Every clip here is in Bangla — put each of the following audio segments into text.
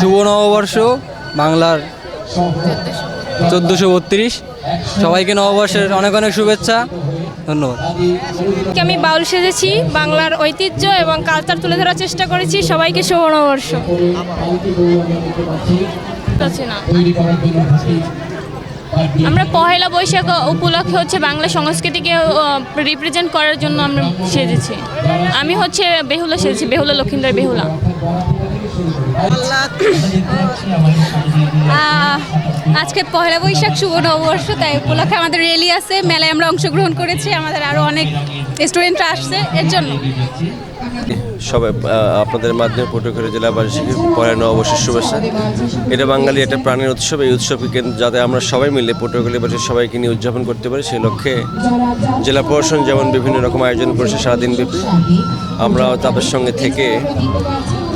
শুভ নববর্ষ বাংলার চোদ্দোশো বত্রিশ। সবাইকে নববর্ষের অনেক অনেক শুভেচ্ছা। ধন্যবাদ। আমি বাউল সেজেছি বাংলার ঐতিহ্য এবং কালচার তুলে ধরার চেষ্টা করেছি। সবাইকে শুভ নববর্ষ। না আমরা পহেলা বৈশাখ উপলক্ষে হচ্ছে বাংলা সংস্কৃতিকে রিপ্রেজেন্ট করার জন্য আমরা সেজেছি। আমি হচ্ছে বেহুলা সেজেছি, বেহুলা লক্ষিন্দর বেহুলা। আজকে পহেলা বৈশাখ, শুভ নববর্ষ, তাই উপলক্ষে আমাদের র্যালি আছে, মেলায় আমরা অংশগ্রহণ করেছি, আমাদের আরও অনেক স্টুডেন্টরা আসছে, এর জন্য। সবাই আপনাদের মাধ্যমে পটুয়াখালী জেলাবাসীকে পয়লা নববর্ষের শুভেচ্ছা। এটা বাঙালি একটা প্রাণের উৎসব, এই উৎসবকে কেন্দ্র যাতে আমরা সবাই মিলে পটুয়াখালীবাসীর সবাইকে নিয়ে উদযাপন করতে পারি, সেই লক্ষ্যে জেলা প্রশাসন যেমন বিভিন্ন রকম আয়োজন করেছে, সারাদিন ব্যাপী আমরাও তাদের সঙ্গে থেকে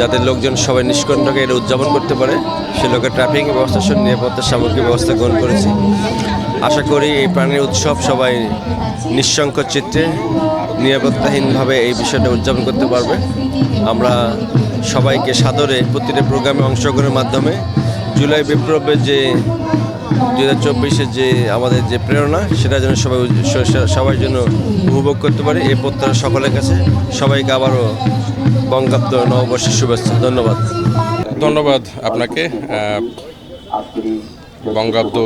যাতে লোকজন সবাই নিষ্কণ্ঠকে এটা উদযাপন করতে পারে সে লোকের ট্রাফিক ব্যবস্থা সহ নিরাপত্তা সামগ্রী ব্যবস্থা গ্রহণ করেছি। আশা করি এই প্রাণের উৎসব সবাই নিঃসংকোচ চিত্রে নিরাপত্তাহীনভাবে এই বিষয়টা উদযাপন করতে পারবে। আমরা সবাইকে সাদরে প্রতিটা প্রোগ্রামে অংশগ্রহণের মাধ্যমে জুলাই বিপ্লবের যে দু হাজার চব্বিশের যে আমাদের যে প্রেরণা, সেটা যেন সবাই সবাই জন্য উপভোগ করতে পারে, এই প্রত্যাশা সকলের কাছে। সবাইকে আবারও বঙ্গাব্দ নববর্ষের শুভেচ্ছা। ধন্যবাদ। ধন্যবাদ আপনাকে। বঙ্গাব্দ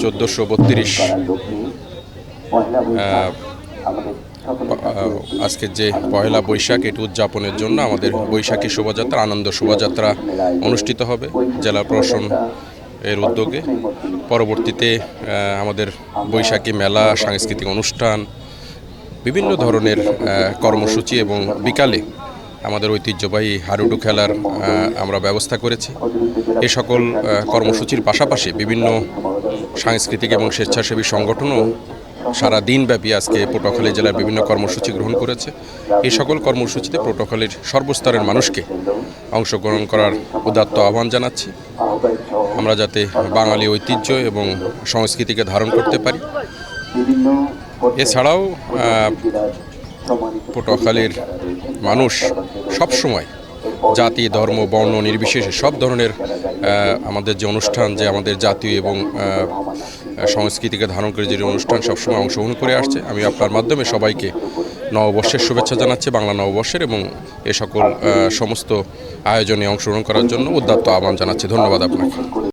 চোদ্দোশো বত্রিশ। আজকের যে পয়লা বৈশাখ, এটি উদযাপনের জন্য আমাদের বৈশাখী শোভাযাত্রা, আনন্দ শোভাযাত্রা অনুষ্ঠিত হবে জেলা প্রশাসন এর উদ্যোগে। পরবর্তীতে আমাদের বৈশাখী মেলা, সাংস্কৃতিক অনুষ্ঠান, বিভিন্ন ধরনের কর্মসূচি এবং বিকালে আমাদের ঐতিহ্যবাহী হাডুডু খেলার আমরা ব্যবস্থা করেছি। এ সকল কর্মসূচির পাশাপাশি বিভিন্ন সাংস্কৃতিক এবং স্বেচ্ছাসেবী সংগঠনও সারা দিনব্যাপী আজকে পটুয়াখালী জেলার বিভিন্ন কর্মসূচি গ্রহণ করেছে। এই সকল কর্মসূচিতে পটুয়াখালীর সর্বস্তরের মানুষকে অংশগ্রহণ করার উদাত্ত আহ্বান জানাচ্ছি। আমরা যাতে বাঙালি ঐতিহ্য এবং সংস্কৃতিকে ধারণ করতে পারি। এছাড়াও পটুয়াখালীর মানুষ সবসময় জাতি, ধর্ম, বর্ণ নির্বিশেষে সব ধরনের আমাদের যে অনুষ্ঠান, যে আমাদের জাতীয় এবং সংস্কৃতিকে ধারণ করে যে অনুষ্ঠান সবসময় অংশগ্রহণ করে আসছে, আমি আপনার মাধ্যমে সবাইকে নববর্ষের শুভেচ্ছা জানাচ্ছি, বাংলা নববর্ষের এবং এ সকল সমস্ত আয়োজনে অংশগ্রহণ করার জন্য উদ্যাত্ত আহ্বান জানাচ্ছি। ধন্যবাদ আপনাকে।